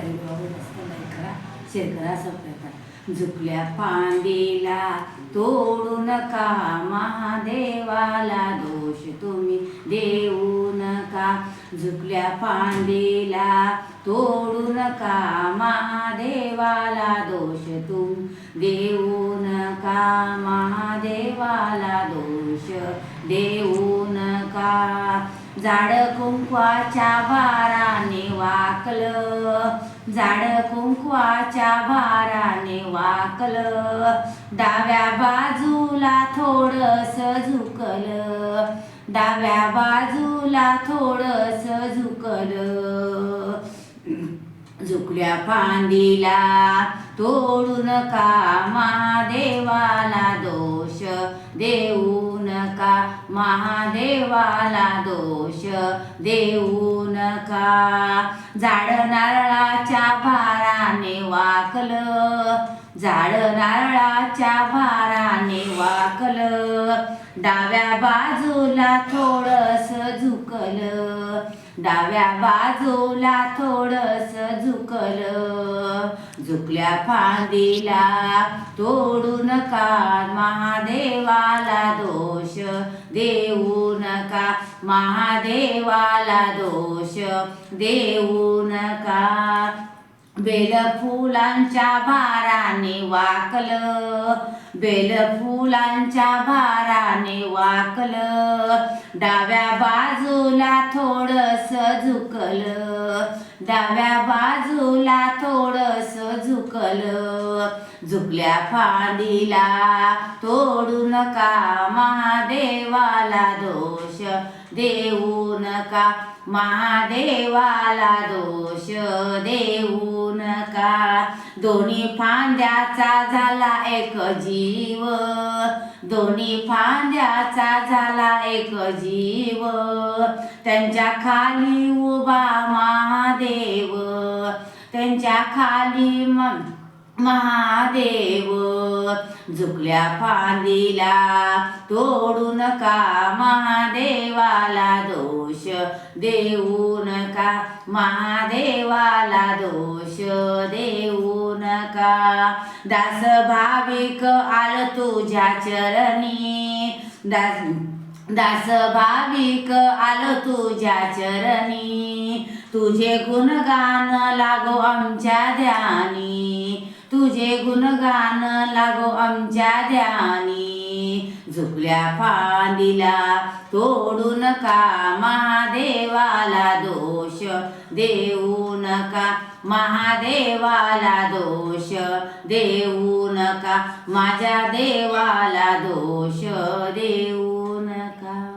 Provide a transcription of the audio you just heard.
Subscribe जास्त like करा share करा सबस्क्राईब करा झुकल्या पांडीला तोडू नका महादेवाला दोष तुम्ही देऊ नका झुकल्या पांडीला तोडू नका महादेवाला दोष तुम देऊ नका महादेवाला दोष देऊ नका झाड कुंकवाच्या भाराने वाकलं झाड कुंकवाच्या भाराने वाकल. डाव्या बाजूला थोडस झुकल. डाव्या बाजूला थोडस झुकलं. झुकल्या फांदीला तोडू नका महादेवाला दोष. देऊ नका महादेवाला दोष. देऊ नका झाड नारळाच्या भाराने वाकल. झाड नारळाच्या भाराने वाकल. डाव्या बाजूला थोडस झु डाव्या बाजूला थोडस झुकलं. झुकल्या फांदीला तोडू नका महादेवाला दोष. देऊ नका महादेवाला दोष. देऊ नका बेल फुलांच्या भाराने वाकल. बेल फुलांच्या भाराने वाकल. डाव्या बाजूला थोडस झुकलं. डाव्या बाजूला थोडस झुकल. झुकल्या फांदीला तोडू नका महादेवाला दोष? देऊ नका महादेवाला दोष. देऊ दोन्ही फांद्याचा झाला एक जीव. दोन्ही फांद्याचा झाला एक जीव. त्यांच्या खाली उभा महादेव. त्यांच्या खाली महादेव. झुकल्या फांदीला तोडू नका महादेवाला दोष देऊ नका. महादेवाला दोष देऊ नका दास भाविक आल तुझ्या चरणी. दास दास भाविक आल तुझ्या चरणी. तुझे गुणगान लागो आमच्या ध्यानी. तुझे गुणगान लागो आमच्या ध्यानी. झुकल्या फांदीला तोडून का महादेवाला दो देऊ नका. महादेवाला दोष देऊ नका. माझ्या देवाला दोष देऊ